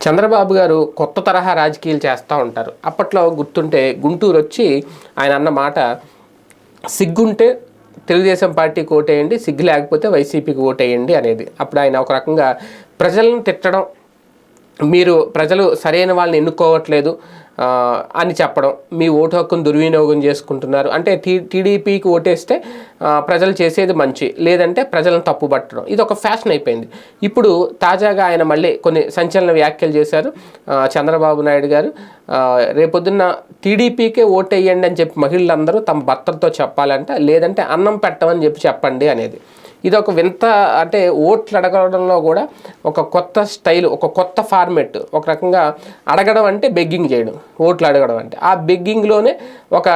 చంద్రబాబు గారు కొత్త తరహా రాజకీయాలు చేస్తూ ఉంటారు. అప్పట్లో గుర్తుంటే గుంటూరు వచ్చి ఆయన అన్న మాట సిగ్గుంటే తెలుగుదేశం పార్టీకి ఓటేయండి సిగ్గు లేకపోతే వైసీపీకి ఓటేయండి అనేది. అప్పుడు ఆయన ఒక రకంగా ప్రజలను తిట్టడం మీరు ప్రజలు సరైన వాళ్ళని ఎన్నుకోవట్లేదు అని చెప్పడం మీ ఓటు హక్కును దుర్వినియోగం చేసుకుంటున్నారు. అంటే టీ టీడీపీకి ఓటేస్తే ప్రజలు చేసేది మంచి లేదంటే ప్రజలను తప్పుపట్టడం. ఇది ఒక ఫ్యాషన్ అయిపోయింది. ఇప్పుడు తాజాగా ఆయన మళ్ళీ కొన్ని సంచలన వ్యాఖ్యలు చేశారు చంద్రబాబు నాయుడు గారు. రేపొద్దున్న టీడీపీకే ఓటేయండి అని చెప్పి మహిళలందరూ తమ భర్తలతో చెప్పాలంట లేదంటే అన్నం పెట్టమని చెప్పి చెప్పండి అనేది. ఇది ఒక వింత అంటే ఓట్లు అడగడంలో కూడా ఒక కొత్త స్టైల్ ఒక కొత్త ఫార్మెట్ ఒక రకంగా అడగడం అంటే బెగ్గింగ్ చేయడం ఓట్లు అడగడం అంటే. ఆ బెగ్గింగ్లోనే ఒక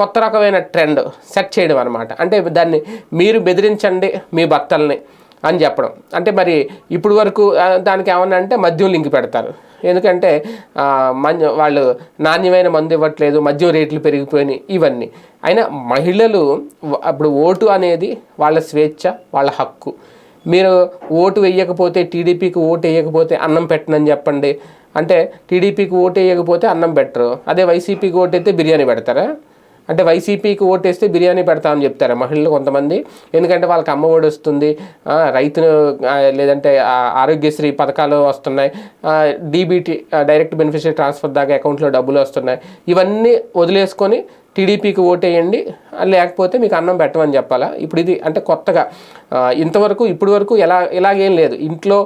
కొత్త రకమైన ట్రెండ్ సెట్ చేయడం అనమాట అంటే దాన్ని మీరు బెదిరించండి మీ భర్తల్ని. అని చెప్పడం. అంటే మరి ఇప్పుడు వరకు దానికి ఏమన్నా అంటే మద్యం లింక్ పెడతారు. ఎందుకంటే మంచి వాళ్ళు నాణ్యమైన మందు ఇవ్వట్లేదు మద్యం రేట్లు పెరిగిపోయినాయి ఇవన్నీ. అయినా మహిళలు అప్పుడు ఓటు అనేది వాళ్ళ స్వేచ్ఛ వాళ్ళ హక్కు. మీరు ఓటు వేయకపోతే టీడీపీకి ఓటు వేయకపోతే అన్నం పెట్టనని చెప్పండి. అంటే టీడీపీకి ఓటు వేయకపోతే అన్నం పెట్టరు. అదే వైసీపీకి ఓటు అయితే బిర్యానీ పెడతారా? అంటే వైసీపీకి ఓటేస్తే బిర్యానీ పెడతామని చెప్తారు మహిళలు కొంతమంది. ఎందుకంటే వాళ్ళకి అమ్మ ఒడి వస్తుంది. రైతును లేదంటే ఆరోగ్యశ్రీ పథకాలు వస్తున్నాయి. డీబీటీ డైరెక్ట్ బెనిఫిషియరీ ట్రాన్స్ఫర్ దాకా అకౌంట్లో డబ్బులు వస్తున్నాయి. ఇవన్నీ వదిలేసుకొని టీడీపీకి ఓటేయండి లేకపోతే మీకు అన్నం పెట్టమని చెప్పాలా? ఇప్పుడు ఇది అంటే కొత్తగా ఇంతవరకు ఇప్పటి వరకు ఎలా ఇలాగేం లేదు. ఇంట్లో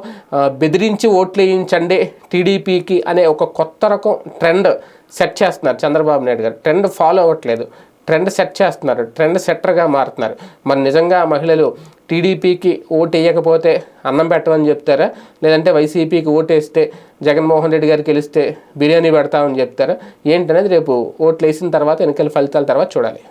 బెదిరించి ఓట్లు వేయించండి టీడీపీకి అనే ఒక కొత్త రకం ట్రెండ్ సెట్ చేస్తున్నారు చంద్రబాబు నాయుడు గారు. ట్రెండ్ ఫాలో అవ్వట్లేదు. ట్రెండ్ సెట్ చేస్తున్నారు ట్రెండ్ సెట్టర్గా మారుతున్నారు. మరి నిజంగా మహిళలు టీడీపీకి ఓటు వేయకపోతే అన్నం పెట్టమని చెప్తారా? లేదంటే వైసీపీకి ఓటేస్తే జగన్మోహన్ రెడ్డి గారికి గెలిస్తే బిర్యానీ పెడతామని చెప్తారా? ఏంటనేది రేపు ఓట్లు వేసిన తర్వాత ఎన్నికల ఫలితాల తర్వాత చూడాలి.